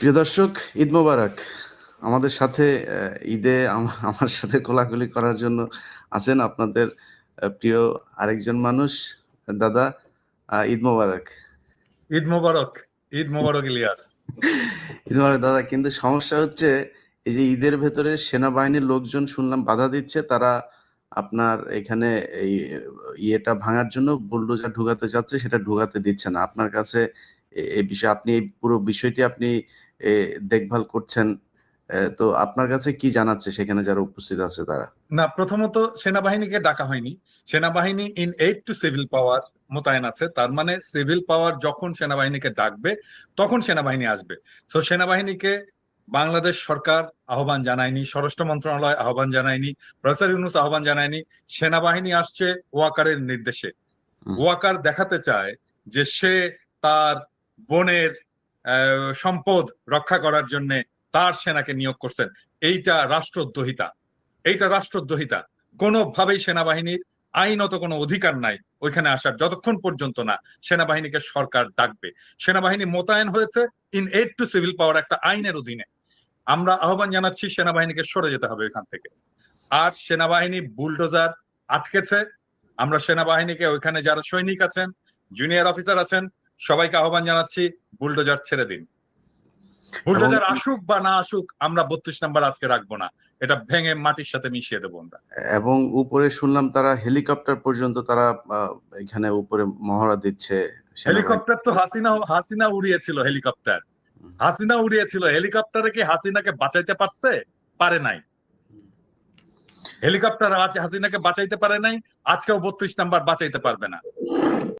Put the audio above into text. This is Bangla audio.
প্রিয় দর্শক ঈদ মোবারক। আমাদের সাথে ঈদে আমার সাথে কোলাকুলি করার জন্য আছেন আপনাদের প্রিয় আরেকজন মানুষ দাদা ঈদ মোবারক। ঈদ মোবারক ঈদ মোবারক ইলিয়াস। ঈদ মোবারক দাদা কিন্তু সমস্যা হচ্ছে এই যে ঈদের ভেতরে সেনাবাহিনীর লোকজন শুনলাম বাধা দিচ্ছে তারা আপনার এখানে এই ইয়েটা ভাঙার জন্য বুলডোজার ঢুকাতে যাচ্ছে সেটা ঢুকাতে দিচ্ছে না। আপনার কাছে এই বিষয়ে আপনি এই পুরো বিষয়টি আপনি দেখভাল করছেন তো আপনার কাছে কি জানাচ্ছে সেখানে যারা উপস্থিত আছে তারা? না প্রথমত সেনাবাহিনীকে ডাকা হয়নি। সেনাবাহিনী in aid to civil power মোতায়েন আছে। তার মানে সিভিল পাওয়ার যখন সেনাবাহিনীকে ডাকবে তখন সেনাবাহিনী আসবে। তো সেনাবাহিনীকে বাংলাদেশ সরকার আহ্বান জানায়নি স্বরাষ্ট্র মন্ত্রণালয় আহ্বান জানায়নি প্রফেসর ইউনুস আহ্বান জানায়নি সেনাবাহিনী আসছে ওয়াকারের নির্দেশে। ওয়াকার দেখাতে চায় যে সে তার বোনের সম্পদ রক্ষা করার জন্য তার সেনাকে নিয়োগ করছেন। এইটা রাষ্ট্রদ্রোহিতা। এইটা রাষ্ট্রদ্রোহিতা। কোনোভাবেই সেনাবাহিনীর আইনত কোনো অধিকার নাই ওইখানে আসার, যতক্ষণ পর্যন্ত না সেনাবাহিনীকে সরকার ডাকবে। সেনাবাহিনী মোতায়েন হয়েছে in aid to civil power একটা আইনের অধীনে। আমরা আহ্বান জানাচ্ছি সেনাবাহিনীকে সরে যেতে হবে এখান থেকে। আর সেনাবাহিনী বুলডোজার আটকেছে। আমরা সেনাবাহিনীকে ওইখানে যারা সৈনিক আছেন জুনিয়র অফিসার আছেন সবাইকে আহ্বান জানাচ্ছি বুলডোজার ছেড়ে দিন। বুলডোজার আসুক বা না আসুক আমরা বত্রিশ নাম্বার আজকে রাখব না। এটা ভেঙে মাটির সাথে মিশিয়ে দেবো আমরা। এবং উপরে শুনলাম তারা হেলিকপ্টার পর্যন্ত তারা এখানে উপরে মহড়া দিচ্ছে হেলিকপ্টার তো হাসিনা হাসিনা উড়িয়েছিল হেলিকপ্টার। হাসিনা উড়িয়েছিল হেলিকপ্টারে কি হাসিনাকে বাঁচাইতে পারছে? পারে নাই। হেলিকপ্টার আজ হাসিনাকে বাঁচাইতে পারে নাই আজকেও বত্রিশ নাম্বার বাঁচাইতে পারবে না।